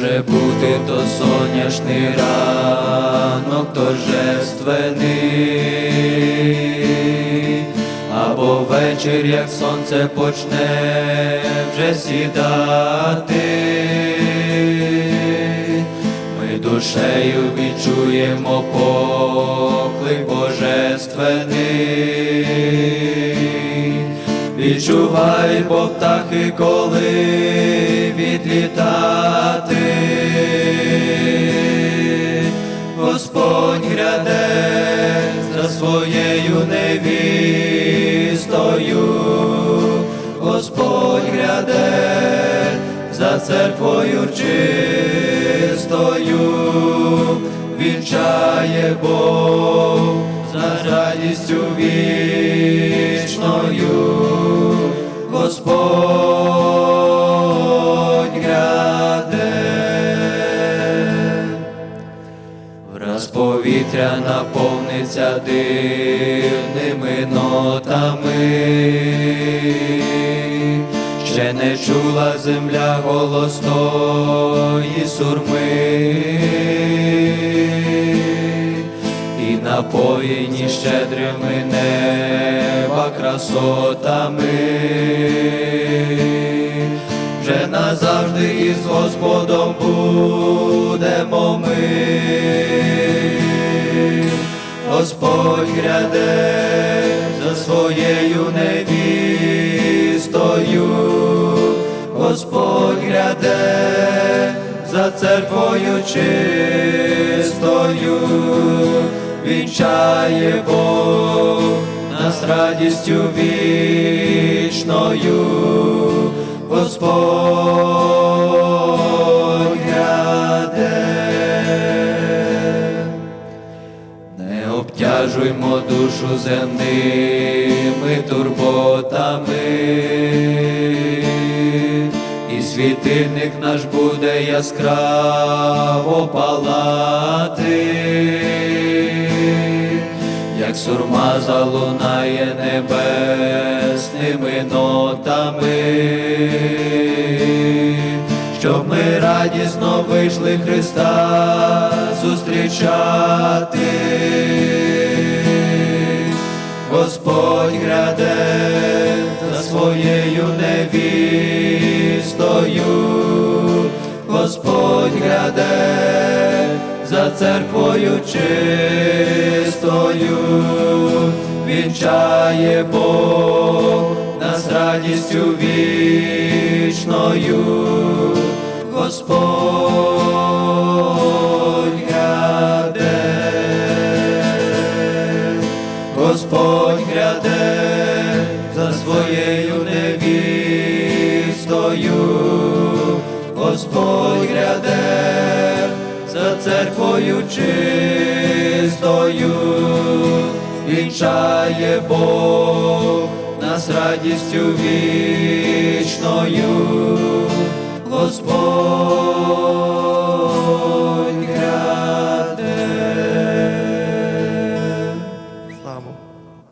Може бути то сонячний ранок, торжественний, або вечір, як сонце почне вже сідати. Ми душею відчуємо поклик божественний, відчувай, бо птахи, коли відлітати. Господь гряде за своєю невістою, Господь гряде за церквою чистою, вінчає Бог за радістю вічною, Господь повітря наповниться дивними нотами, ще не чула земля голосної сурми, і напоєні щедрими неба красотами. Вже назавжди із Господом будемо ми. Господь гряде за своєю невістою, Господь гряде за церквою чистою, вінчає Бог нас радістю вічною. Господь обтяжуймо душу земними турботами, і світильник наш буде яскраво палати, як сурма залунає небесними нотами, щоб ми радісно вийшли Христа зустрічати. Господь гряде за церквою чистою, вінчає Бог нас радістю вічною, Господь гряде. Господь Господь гряде за церквою чистою, вінчає Бог нас радістю вічною, Господь.